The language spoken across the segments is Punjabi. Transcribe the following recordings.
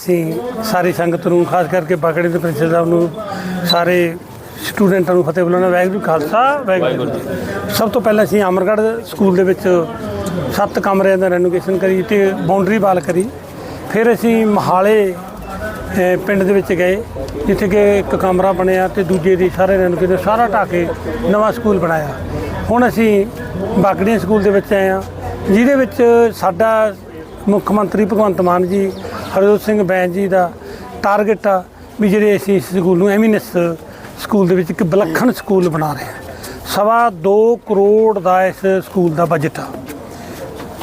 ਅਸੀਂ ਸਾਰੀ ਸੰਗਤ ਨੂੰ ਖਾਸ ਕਰਕੇ ਬਾਗੜੇ ਦੇ ਪ੍ਰਿੰਸੀਪਲ ਸਾਹਿਬ ਨੂੰ ਸਾਰੇ ਸਟੂਡੈਂਟਾਂ ਨੂੰ ਫਤਿਹ ਬੁਲਾਉਣਾ ਵਾਹਿਗੁਰੂ ਖਾਲਸਾ ਵਾਹਿਗੁਰੂ ਜੀ ਸਭ ਤੋਂ ਪਹਿਲਾਂ ਅਸੀਂ ਅਮਰਗੜ੍ਹ ਸਕੂਲ ਦੇ ਵਿੱਚ ਸੱਤ ਕਮਰਿਆਂ ਦਾ ਰੈਨੋਵੇਸ਼ਨ ਕਰੀ ਤੇ ਬਾਉਂਡਰੀ ਵਾਲ ਕਰੀ। ਫਿਰ ਅਸੀਂ ਮਹਾਲੇ ਅਹ, ਪਿੰਡ ਦੇ ਵਿੱਚ ਗਏ ਜਿੱਥੇ ਕਿ ਇੱਕ ਕਮਰਾ ਬਣਿਆ ਤੇ ਦੂਜੇ ਦੀ ਸਾਰੇ ਰੈਨੋਵੇਸ਼ਨ ਸਾਰਾ ਢਾਹ ਕੇ ਨਵਾਂ ਸਕੂਲ ਬਣਾਇਆ। ਹੁਣ ਅਸੀਂ ਬਾਗੜੀਆਂ ਸਕੂਲ ਦੇ ਵਿੱਚ ਆਏ ਹਾਂ ਜਿਹਦੇ ਵਿੱਚ ਸਾਡਾ ਮੁੱਖ ਮੰਤਰੀ ਭਗਵੰਤ ਮਾਨ ਜੀ ਹਰਜੋਤ ਸਿੰਘ ਬੈਂਸ ਜੀ ਦਾ ਟਾਰਗੇਟ ਆ ਵੀ ਜਿਹੜੇ ਅਸੀਂ ਇਸ ਸਕੂਲ ਨੂੰ ਐਮੀਨੈਸ ਸਕੂਲ ਦੇ ਵਿੱਚ ਇੱਕ ਵਿਲੱਖਣ ਸਕੂਲ ਬਣਾ ਰਹੇ ਹਾਂ। ਸਵਾ 2 ਕਰੋੜ ਦਾ ਇਸ ਸਕੂਲ ਦਾ ਬਜਟ ਆ।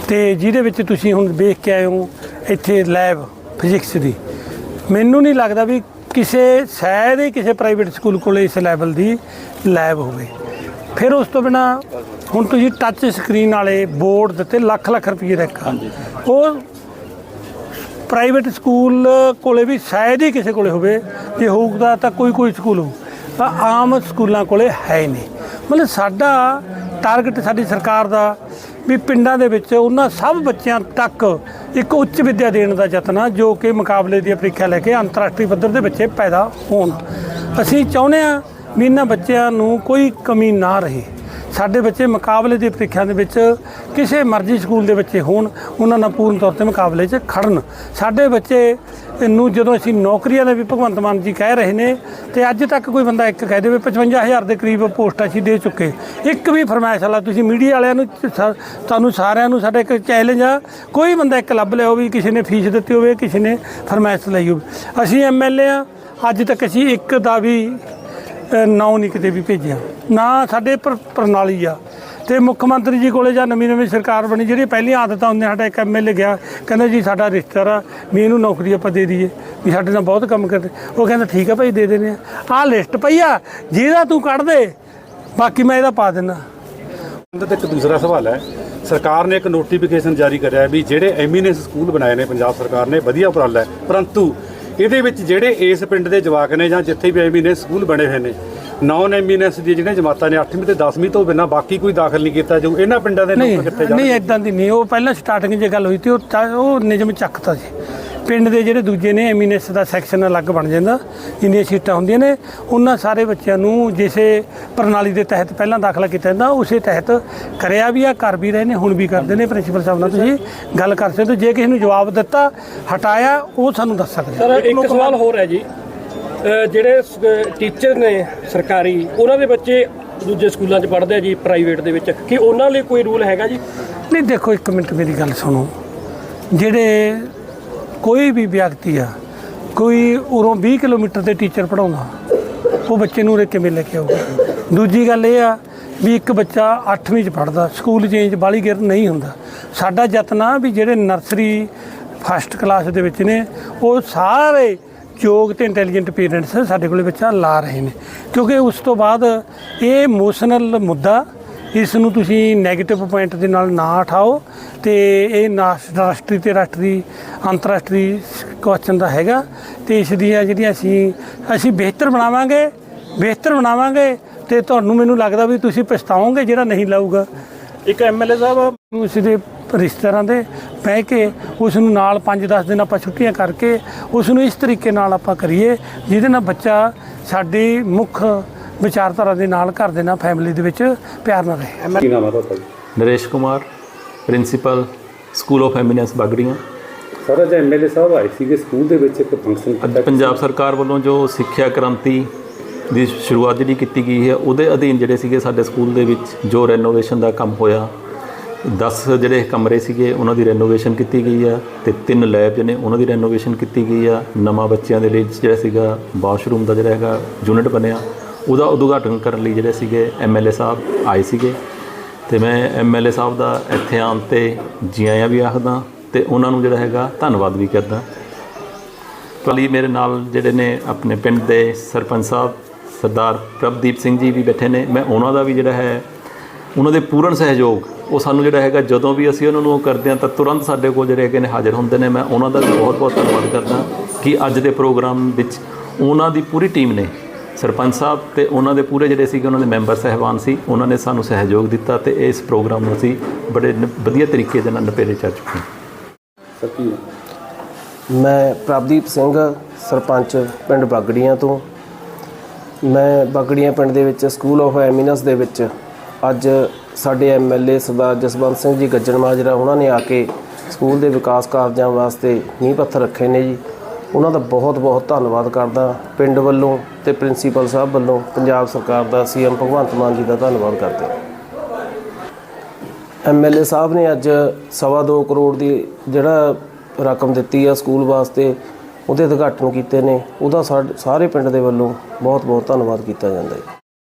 ਤੇ ਜਿਹਦੇ ਵਿੱਚ ਤੁਸੀਂ ਹੁਣ ਵੇਖ ਕੇ ਆਏ ਹੋ ਇੱਥੇ ਲੈਬ ਫਿਜ਼ਿਕਸ ਦੀ। ਮੈਨੂੰ ਨਹੀਂ ਲੱਗਦਾ ਵੀ ਕਿਸੇ ਸ਼ਾਇਦ ਹੀ ਕਿਸੇ ਪ੍ਰਾਈਵੇਟ ਸਕੂਲ ਕੋਲੇ ਇਸ ਲੈਵਲ ਦੀ ਲੈਬ ਹੋਵੇ। ਫਿਰ ਉਸ ਤੋਂ ਬਿਨਾ ਹੁਣ ਤੁਸੀਂ ਟੱਚ ਸਕਰੀਨ ਵਾਲੇ ਬੋਰਡ ਦਿੱਤੇ ਲੱਖ ਲੱਖ ਰੁਪਏ ਦਾ ਇੱਕ। ਉਹ ਪ੍ਰਾਈਵੇਟ ਸਕੂਲ ਕੋਲੇ ਵੀ ਸ਼ਾਇਦ ਹੀ ਕਿਸੇ ਕੋਲੇ ਹੋਵੇ, ਜੇ ਹੋਊਗਾ ਤਾਂ ਕੋਈ ਕੋਈ ਸਕੂਲ ਹੋਊ। ਤਾਂ ਆਮ ਸਕੂਲਾਂ ਕੋਲੇ ਹੈ ਹੀ ਨਹੀਂ। ਮਤਲਬ ਸਾਡਾ ਟਾਰਗੇਟ ਸਾਡੀ ਸਰਕਾਰ ਦਾ ਵੀ ਪਿੰਡਾਂ ਦੇ ਵਿੱਚ ਉਹਨਾਂ ਸਭ ਬੱਚਿਆਂ ਤੱਕ ਇੱਕ ਉੱਚ ਵਿੱਦਿਆ ਦੇਣ ਦਾ ਯਤਨ ਆ, ਜੋ ਕਿ ਮੁਕਾਬਲੇ ਦੀ ਪ੍ਰੀਖਿਆ ਲੈ ਕੇ ਅੰਤਰਰਾਸ਼ਟਰੀ ਪੱਧਰ ਦੇ ਬੱਚੇ ਪੈਦਾ ਹੋਣ। ਅਸੀਂ ਚਾਹੁੰਦੇ ਆ ਵੀ ਇਹਨਾਂ ਬੱਚਿਆਂ ਨੂੰ ਕੋਈ ਕਮੀ ਨਾ ਰਹੇ। ਸਾਡੇ ਬੱਚੇ ਮੁਕਾਬਲੇ ਦੀ ਪ੍ਰੀਖਿਆ ਦੇ ਵਿੱਚ ਕਿਸੇ ਮਰਜ਼ੀ ਸਕੂਲ ਦੇ ਬੱਚੇ ਹੋਣ, ਉਹਨਾਂ ਨਾਲ ਪੂਰਨ ਤੌਰ ਤੇ ਮੁਕਾਬਲੇ 'ਚ ਖੜਨ। ਸਾਡੇ ਬੱਚੇ ਨੂੰ ਜਦੋਂ ਅਸੀਂ ਨੌਕਰੀਆਂ ਦੇ ਵੀ ਭਗਵੰਤ ਮਾਨ ਜੀ ਕਹਿ ਰਹੇ ਨੇ, ਤੇ ਅੱਜ ਤੱਕ ਕੋਈ ਬੰਦਾ ਇੱਕ ਕਹਿ ਦੇਵੇ 55000 ਦੇ ਕਰੀਬ ਪੋਸਟ ਅਸੀਂ ਦੇ ਚੁੱਕੇ। ਇੱਕ ਵੀ ਫਰਮਾਇਸ਼ ਵਾਲਾ ਤੁਸੀਂ ਮੀਡੀਆ ਵਾਲਿਆਂ ਨੂੰ ਤੁਹਾਨੂੰ ਸਾਰਿਆਂ ਨੂੰ ਸਾਡਾ ਇੱਕ ਚੈਲੰਜ ਆ, ਕੋਈ ਬੰਦਾ ਇੱਕ ਲੱਭ ਲਿਆ ਹੋਵੇ, ਕਿਸੇ ਨੇ ਫੀਸ ਦਿੱਤੀ ਹੋਵੇ, ਕਿਸੇ ਨੇ ਫਰਮਾਇਸ਼ ਲਈ ਹੋਵੇ। ਅਸੀਂ ਐਮਐਲਏ ਆ, ਅੱਜ ਤੱਕ ਅਸੀਂ ਇੱਕ ਦਾ ਵੀ ਨਾਂ ਨਹੀਂ ਕਿਤੇ ਵੀ ਭੇਜਿਆ। ਨਾ ਸਾਡੇ ਪ੍ਰ- ਪ੍ਰਣਾਲੀ ਆ। ਤੇ ਮੁੱਖ ਮੰਤਰੀ ਜੀ ਕੋਲੇ ਜਾਂ ਨਵੀਂ ਨਵੀਂ ਸਰਕਾਰ ਬਣੀ ਜਿਹੜੀ ਪਹਿਲੀਆਂ ਆਦਤਾਂ ਹੁੰਦੀਆਂ, ਸਾਡਾ ਇੱਕ ਐਮਐਲਏ ਗਿਆ, ਕਹਿੰਦਾ ਜੀ ਸਾਡਾ ਰਿਸ਼ਤੇਦਾਰ ਆ, ਵੀ ਇਹਨੂੰ ਨੌਕਰੀ ਆਪਾਂ ਦੇ ਦਈਏ, ਵੀ ਸਾਡੇ ਨਾਲ ਬਹੁਤ ਕੰਮ ਕਰਦੇ। ਉਹ ਕਹਿੰਦਾ, ਠੀਕ ਆ ਭਾਈ, ਦੇ ਦੇਣੇ ਆ। ਆਹ ਲਿਸਟ ਪਈ ਆ, ਜਿਹਦਾ ਤੂੰ ਕੱਢ ਦੇ, ਬਾਕੀ ਮੈਂ ਇਹਦਾ ਪਾ ਦਿੰਦਾ। ਇਹਦਾ ਇੱਕ ਦੂਸਰਾ ਸਵਾਲ ਹੈ। ਸਰਕਾਰ ਨੇ ਇੱਕ ਨੋਟੀਫਿਕੇਸ਼ਨ ਜਾਰੀ ਕਰਿਆ ਵੀ ਜਿਹੜੇ ਐਮੀਨੈਂਸ ਸਕੂਲ ਬਣਾਏ ਨੇ, ਪੰਜਾਬ ਸਰਕਾਰ ਨੇ, ਵਧੀਆ ਉਪਰਾਲਾ ਹੈ। ਪਰੰਤੂ ਇਹਦੇ ਵਿੱਚ ਜਿਹੜੇ ਇਸ ਪਿੰਡ ਦੇ ਜਵਾਕ ਨੇ ਜਾਂ ਜਿੱਥੇ ਵੀ ਐਮੀਨੈਂਸ ਸਕੂਲ ਬਣੇ ਹੋਏ ਨੇ ਨਾਨ ਐਮੀਨੈਂਸ ਦੀ ਜਿਹੜੀਆਂ ਜਮਾਤਾਂ ਨੇ 8ਵੀਂ ਤੇ 10ਵੀਂ ਤੋਂ ਬਿਨਾਂ ਬਾਕੀ ਕੋਈ ਦਾਖਲ ਨਹੀਂ ਕੀਤਾ ਜੋ ਇਹਨਾਂ ਪਿੰਡਾਂ ਦੇ ਨਹੀਂ ਲੋਕ ਕਿੱਥੇ ਨਹੀਂ ਜਾਣਗੇ ਇਦਾਂ ਦੀ ਨਹੀਂ ਉਹ ਪਹਿਲਾਂ ਸਟਾਰਟਿੰਗ 'ਚ ਗੱਲ ਹੋਈ ਸੀ ਉਹ ਤਾਂ- ਉਹ ਨਿਯਮ ਚੱਕਤਾ ਸੀ। ਪਿੰਡ ਦੇ ਜਿਹੜੇ ਦੂਜੇ ਨੇ ਐਮੀਨੈਸ ਦਾ ਸੈਕਸ਼ਨ ਅਲੱਗ ਬਣ ਜਾਂਦਾ ਜਿੰਨੀਆਂ ਸੀਟਾਂ ਹੁੰਦੀਆਂ ਨੇ ਉਹਨਾਂ ਸਾਰੇ ਬੱਚਿਆਂ ਨੂੰ ਜਿਸੇ ਪ੍ਰਣਾਲੀ ਦੇ ਤਹਿਤ ਪਹਿਲਾਂ ਦਾਖਲਾ ਕੀਤਾ ਜਾਂਦਾ ਉਸੇ ਤਹਿਤ ਕਰਿਆ ਵੀ ਆ ਕਰ ਵੀ ਰਹੇ ਨੇ ਹੁਣ ਵੀ ਕਰਦੇ ਨੇ ਪ੍ਰਿੰਸੀਪਲ ਸਾਹਿਬ ਨਾਲ ਤੁਸੀਂ ਗੱਲ ਕਰ ਸਕਦੇ ਹੋ। ਜੇ ਕਿਸੇ ਨੂੰ ਜਵਾਬ ਦਿੱਤਾ ਹਟਾਇਆ ਉਹ ਸਾਨੂੰ ਦੱਸ ਸਕਦੇ। ਸਰ ਇੱਕ ਸਵਾਲ ਹੋਰ ਹੈ ਜੀ। ਜਿਹੜੇ ਟੀਚਰ ਨੇ ਸਰਕਾਰੀ, ਉਹਨਾਂ ਦੇ ਬੱਚੇ ਦੂਜੇ ਸਕੂਲਾਂ 'ਚ ਪੜ੍ਹਦੇ ਆ ਜੀ ਪ੍ਰਾਈਵੇਟ ਦੇ ਵਿੱਚ। ਕਿ ਉਹਨਾਂ ਲਈ ਕੋਈ ਰੂਲ ਹੈਗਾ ਜੀ? ਨਹੀਂ, ਦੇਖੋ, ਇੱਕ ਮਿੰਟ ਮੇਰੀ ਗੱਲ ਸੁਣੋ। ਜਿਹੜੇ ਕੋਈ ਵੀ ਵਿਅਕਤੀ ਆ, ਕੋਈ ਉਰੋਂ 20 ਕਿਲੋਮੀਟਰ ਤੇ ਟੀਚਰ ਪੜਾਉਂਦਾ ਉਹ ਬੱਚੇ ਨੂੰ ਉਰੇ ਕਿਵੇਂ ਲੈ ਕੇ ਆਊਗਾ। ਦੂਜੀ ਗੱਲ ਇਹ ਆ ਵੀ ਇੱਕ ਬੱਚਾ 8ਵੀਂ ਚ ਪੜਦਾ ਸਕੂਲ ਚੇਂਜ ਬਾਲੀ ਗਿਰ ਨਹੀਂ ਹੁੰਦਾ। ਸਾਡਾ ਯਤਨ ਆ ਵੀ ਜਿਹੜੇ ਨਰਸਰੀ ਫਸਟ ਕਲਾਸ ਦੇ ਵਿੱਚ ਨੇ, ਉਹ ਸਾਰੇ ਯੋਗ ਤੇ ਇੰਟੈਲੀਜੈਂਟ ਪੇਰੈਂਟਸ ਸਾਡੇ ਕੋਲੇ ਬੱਚਾ ਲਾ ਰਹੇ ਨੇ। ਕਿਉਂਕਿ ਉਸ ਤੋਂ ਬਾਅਦ ਇਹ ਇਮੋਸ਼ਨਲ ਮੁੱਦਾ ਇਸ ਨੂੰ ਤੁਸੀਂ 네ਗੇਟਿਵ ਪੁਆਇੰਟ ਦੇ ਨਾਲ ਨਾ ਉਠਾਓ ਤੇ ਇਹ ਰਾਸ਼ਟਰੀ ਤੇ ਰਾਸ਼ਟਰੀ ਅੰਤਰਰਾਸ਼ਟਰੀ ਕੁਐਸਚਨ ਦਾ ਹੈਗਾ। ਤੇ ਇਸ ਦੀਆਂ ਜਿਹੜੀਆਂ ਅਸੀਂ ਅਸੀਂ ਬਿਹਤਰ ਬਣਾਵਾਂਗੇ ਬਿਹਤਰ ਬਣਾਵਾਂਗੇ ਤੇ ਤੁਹਾਨੂੰ ਮੈਨੂੰ ਲੱਗਦਾ ਵੀ ਤੁਸੀਂ ਪਛਤਾਓਗੇ ਜਿਹੜਾ ਨਹੀਂ ਲਾਊਗਾ। ਇੱਕ ਐਮਐਲਏ ਸਾਹਿਬ ਇਸ ਦੇ ਰਿਸ਼ਤੇਦਾਰਾਂ ਦੇ ਬਹਿ ਕੇ ਉਸ ਨੂੰ ਨਾਲ 5-10 ਦਿਨ ਆਪਾਂ ਛੁੱਟੀਆਂ ਕਰਕੇ ਉਸ ਨੂੰ ਇਸ ਤਰੀਕੇ ਨਾਲ ਆਪਾਂ ਕਰੀਏ ਜਿਹਦੇ ਨਾਲ ਬੱਚਾ ਸਾਡੀ ਮੁੱਖ ਵਿਚਾਰਧਾਰਾ ਦੇ ਨਾਲ ਘਰ ਦੇ ਨਾਲ ਫੈਮਿਲੀ ਦੇ ਵਿੱਚ ਪਿਆਰ ਨਾਲ ਰਹੇ। ਕੀ ਨਾਮ ਹੈ ਤੁਹਾਡਾ ਜੀ? Naresh Kumar principal school of eminence Bagrian. Sir ਅੱਜ ਐਮਐਲਏ ਸਾਹਿਬ ਆਏ ਸੀਗੇ ਸਕੂਲ ਦੇ ਵਿੱਚ ਇੱਕ ਫੰਕਸ਼ਨ ਅੱਜ ਪੰਜਾਬ ਸਰਕਾਰ ਵੱਲੋਂ ਜੋ ਸਿੱਖਿਆ ਕ੍ਰਾਂਤੀ ਦੀ ਸ਼ੁਰੂਆਤ ਜਿਹੜੀ ਕੀਤੀ ਗਈ ਹੈ ਉਹਦੇ ਅਧੀਨ ਜਿਹੜੇ ਸੀਗੇ ਸਾਡੇ ਸਕੂਲ ਦੇ ਵਿੱਚ ਜੋ ਰੈਨੋਵੇਸ਼ਨ ਦਾ ਕੰਮ ਹੋਇਆ 10 ਜਿਹੜੇ ਕਮਰੇ ਸੀਗੇ, ਉਹਨਾਂ ਦੀ ਰੈਨੋਵੇਸ਼ਨ ਕੀਤੀ ਗਈ ਆ ਤੇ ਤਿੰਨ ਲੈਬ ਨੇ, ਉਹਨਾਂ ਦੀ ਰੈਨੋਵੇਸ਼ਨ ਕੀਤੀ ਗਈ ਆ। ਨਵਾਂ ਬੱਚਿਆਂ ਦੇ ਲਈ ਜਿਹੜਾ ਸੀਗਾ ਵਾਸ਼ਰੂਮ ਦਾ ਜਿਹੜਾ ਹੈਗਾ ਯੂਨਿਟ ਬਣਿਆ। ਉਹਦਾ ਉਦਘਾਟਨ ਕਰਨ ਲਈ ਜਿਹੜੇ ਸੀਗੇ ਐਮਐਲਏ ਸਾਹਿਬ ਆਏ ਸੀਗੇ। ਤੇ ਮੈਂ ਐਮਐਲਏ ਸਾਹਿਬ ਦਾ ਇੱਥੇ ਆਉਣ ਤੇ ਜੀ ਆਇਆਂ ਵੀ ਆਖਦਾ, ਤੇ ਉਹਨਾਂ ਨੂੰ ਜਿਹੜਾ ਹੈਗਾ, ਧੰਨਵਾਦ ਵੀ ਕਰਦਾ। ਪਲੀ ਮੇਰੇ ਨਾਲ ਜਿਹੜੇ ਨੇ ਆਪਣੇ ਪਿੰਡ ਦੇ ਸਰਪੰਚ ਸਾਹਿਬ, ਸਰਦਾਰ ਪ੍ਰਭਦੀਪ ਸਿੰਘ ਜੀ ਵੀ ਬੈਠੇ ਨੇ। ਮੈਂ ਉਹਨਾਂ ਦਾ ਵੀ ਜਿਹੜਾ ਹੈ ਉਹਨਾਂ ਦੇ ਪੂਰਨ ਸਹਿਯੋਗ, ਉਹ ਸਾਨੂੰ ਜਿਹੜਾ ਹੈਗਾ ਜਦੋਂ ਵੀ ਅਸੀਂ ਉਹਨਾਂ ਨੂੰ ਉਹ ਕਰਦੇ ਹਾਂ ਤਾਂ ਤੁਰੰਤ ਸਾਡੇ ਕੋਲ ਜਿਹੜੇ ਹੈਗੇ ਨੇ ਹਾਜ਼ਰ ਹੁੰਦੇ ਨੇ। ਮੈਂ ਉਹਨਾਂ ਦਾ ਬਹੁਤ-ਬਹੁਤ ਧੰਨਵਾਦ ਕਰਦਾ ਕਿ ਅੱਜ ਦੇ ਪ੍ਰੋਗਰਾਮ ਵਿੱਚ ਉਹਨਾਂ ਦੀ ਪੂਰੀ ਟੀਮ ਨੇ, ਸਰਪੰਚ ਸਾਹਿਬ ਤੇ ਉਹਨਾਂ ਦੇ ਪੂਰੇ ਜਿਹੜੇ ਸੀਗੇ, ਉਹਨਾਂ ਦੇ ਮੈਂਬਰ ਸਹਿਬਾਨ ਸੀ, ਉਹਨਾਂ ਨੇ ਸਾਨੂੰ ਸਹਿਯੋਗ ਦਿੱਤਾ ਤੇ ਇਸ ਪ੍ਰੋਗਰਾਮ ਨੂੰ ਅਸੀਂ ਬੜੇ ਨ- ਵਧੀਆ ਤਰੀਕੇ ਦੇ ਨਾਲ ਨਪੇਰੇ ਚੜ ਚੁੱਕੇ ਹਾਂ। ਮੈਂ ਪ੍ਰਭਦੀਪ ਸਿੰਘ, ਸਰਪੰਚ ਪਿੰਡ ਬਾਗੜੀਆਂ ਤੋਂ। ਮੈਂ ਬਾਗੜੀਆਂ ਪਿੰਡ ਦੇ ਵਿੱਚ, ਸਕੂਲ ਆਫ ਐਮੀਨਸ ਦੇ ਵਿੱਚ ਅੱਜ ਸਾਡੇ ਐਮਐਲਏ ਸਰਦਾਰ ਜਸਵੰਤ ਸਿੰਘ ਜੀ ਗੱਜਣ ਮਾਜਰਾ, ਉਹਨਾਂ ਨੇ ਆ ਕੇ ਸਕੂਲ ਦੇ ਵਿਕਾਸ ਕਾਰਜਾਂ ਵਾਸਤੇ ਨੀਂਹ ਪੱਥਰ ਰੱਖੇ ਨੇ ਜੀ। ਉਹਨਾਂ ਦਾ ਬਹੁਤ ਬਹੁਤ ਧੰਨਵਾਦ ਕਰਦਾ। ਪਿੰਡ ਵੱਲੋਂ ਤੇ ਪ੍ਰਿੰਸੀਪਲ ਸਾਹਿਬ ਵੱਲੋਂ ਪੰਜਾਬ ਸਰਕਾਰ ਦਾ, ਸੀਐਮ ਭਗਵੰਤ ਮਾਨ ਜੀ ਦਾ ਧੰਨਵਾਦ ਕਰਦੇ ਹਾਂ। ਐਮਐਲਏ ਸਾਹਿਬ ਨੇ ਅੱਜ ਸਵਾ ਦੋ ਕਰੋੜ ਦੀ ਜਿਹੜਾ ਰਕਮ ਦਿੱਤੀ ਆ ਸਕੂਲ ਵਾਸਤੇ, ਉਹਦੇ ਉਦਘਾਟਨ ਕੀਤੇ ਨੇ। ਉਹਦਾ ਸਾਡੇ ਸਾਰੇ ਪਿੰਡ ਦੇ ਵੱਲੋਂ ਬਹੁਤ ਬਹੁਤ ਧੰਨਵਾਦ ਕੀਤਾ ਜਾਂਦਾ ਹੈ।